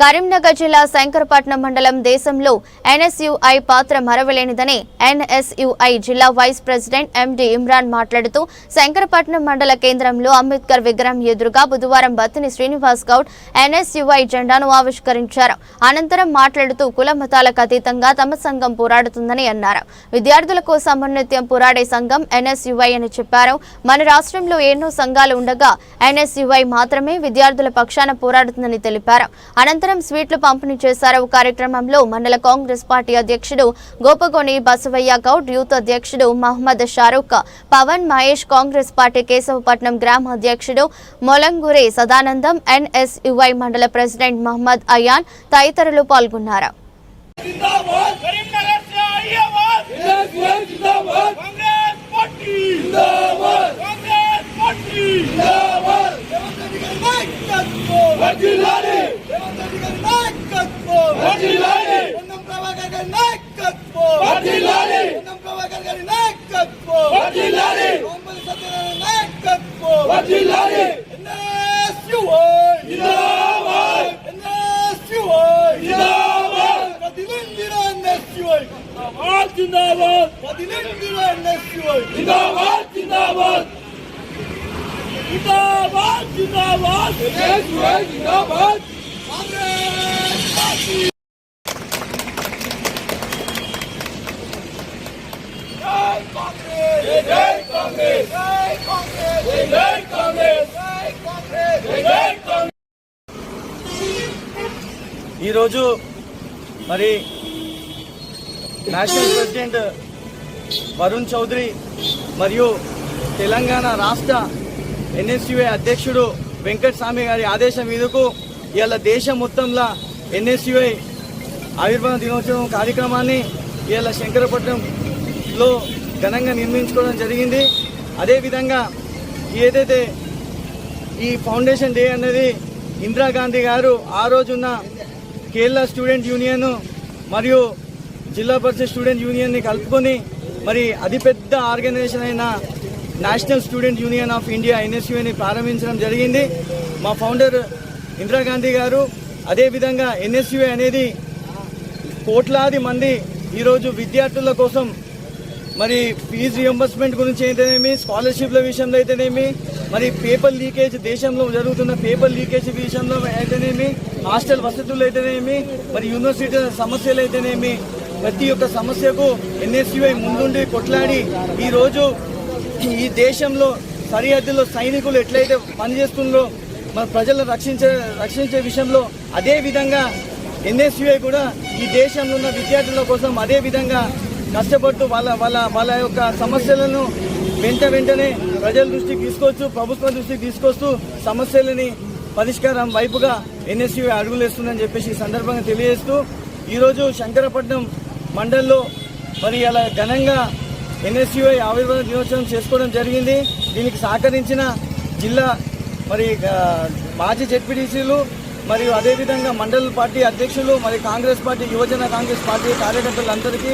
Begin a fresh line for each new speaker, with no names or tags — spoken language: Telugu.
కరీంనగర్ జిల్లా శంకరపట్నం మండలం దేశంలో ఎన్ఎస్యుఐ పాత్ర మరవలేనిదని ఎన్ఎస్యుఐ జిల్లా వైస్ ప్రెసిడెంట్ ఎండి ఇమ్రాన్ మాట్లాడుతూ శంకరపట్నం మండల కేంద్రంలో అంబేద్కర్ విగ్రహం ఎదురుగా బుధవారం బత్తిని శ్రీనివాస్ గౌడ్ ఎన్ఎస్యుఐ జెండాను ఆవిష్కరించారు. అనంతరం మాట్లాడుతూ కుల మతాలకు అతీతంగా తమ సంఘం పోరాడుతుందని అన్నారు. విద్యార్థులకు సమన్విత్యం పోరాడే సంఘం ఎన్ఎస్యుఐ అని చెప్పారు. మన రాష్ట్రంలో ఎన్నో సంఘాలు ఉండగా ఎన్ఎస్యుఐ మాత్రమే విద్యార్థుల పక్షాన పోరాడుతుందని తెలిపారు. అనంతరం అనంతరం స్వీట్లు పంపిణీ చేశారు. కార్యక్రమంలో మండల కాంగ్రెస్ పార్టీ అధ్యక్షుడు గోపగోని బసవయ్య గౌడ్ యూత్ అధ్యక్షుడు మహమ్మద్ షారూక్ పవన్ మహేష్ కాంగ్రెస్ పార్టీ కేశవపట్నం గ్రామ అధ్యక్షుడు మొలంగురే సదానందం ఎన్ఎస్యుఐ మండల ప్రెసిడెంట్ మహమ్మద్ అయాన్ తదితరులు పాల్గొన్నారు.
Congress party You know what? You know what?
ఈరోజు మరి నేషనల్ ప్రెసిడెంట్ వరుణ్ చౌదరి మరియు తెలంగాణ రాష్ట్ర ఎన్ఎస్యుఏ అధ్యక్షుడు వెంకట స్వామి గారి ఆదేశం మీదకు ఇవాళ దేశం మొత్తంలో ఎన్ఎస్యుఐ ఆవిర్భావ దినోత్సవం కార్యక్రమాన్ని ఇవాళ శంకరపట్నంలో ఘనంగా నిర్మించుకోవడం జరిగింది. అదేవిధంగా ఏదైతే ఈ ఫౌండేషన్ డే అనేది ఇందిరాగాంధీ గారు ఆ రోజున్న కేరళ స్టూడెంట్ యూనియన్ మరియు జిల్లా పరిషత్ స్టూడెంట్ యూనియన్ని కలుపుకొని మరి అతిపెద్ద ఆర్గనైజేషన్ అయిన National Student Union of India ఎన్ఎస్యుని ప్రారంభించడం జరిగింది. మా ఫౌండర్ ఇందిరాగాంధీ గారు అదేవిధంగా ఎన్ఎస్యుఏ అనేది కోట్లాది మంది ఈరోజు విద్యార్థుల కోసం మరి ఫీజు రియంబర్స్మెంట్ గురించి అయితేనేమి స్కాలర్షిప్ల విషయంలో అయితేనేమి మరి పేపర్ లీకేజ్ దేశంలో జరుగుతున్న పేపర్ లీకేజ్ విషయంలో అయితేనేమి హాస్టల్ వసతులు అయితేనేమి మరి యూనివర్సిటీ సమస్యలు అయితేనేమి ప్రతి ఒక్క సమస్యకు ఎన్ఎస్యుఐ ముందుండి కొట్లాడి ఈరోజు ఈ దేశంలో సరిహద్దులో సైనికులు ఎట్లయితే పనిచేస్తుందో మన ప్రజలను రక్షించే రక్షించే విషయంలో అదే విధంగా ఎన్ఎస్యుఐ కూడా ఈ దేశంలో ఉన్న విద్యార్థుల కోసం అదే విధంగా కష్టపడుతూ వాళ్ళ వాళ్ళ వాళ్ళ యొక్క సమస్యలను వెంట వెంటనే ప్రజల దృష్టికి తీసుకొచ్చు ప్రభుత్వం దృష్టికి తీసుకొస్తూ సమస్యలని పరిష్కారం వైపుగా ఎన్ఎస్యుఐ అడుగులేస్తుందని చెప్పేసి ఈ సందర్భంగా తెలియజేస్తూ ఈరోజు శంకరపట్నం మండల్లో మరి అలా ఘనంగా ఎన్ఎస్యుఐ ఆవిర్భావ దినోత్సవం చేసుకోవడం జరిగింది. దీనికి సహకరించిన జిల్లా మరి మాజీ జెడ్పీటీసీలు మరియు అదేవిధంగా మండల పార్టీ అధ్యక్షులు మరి కాంగ్రెస్ పార్టీ యువజన కాంగ్రెస్ పార్టీ కార్యకర్తలందరికీ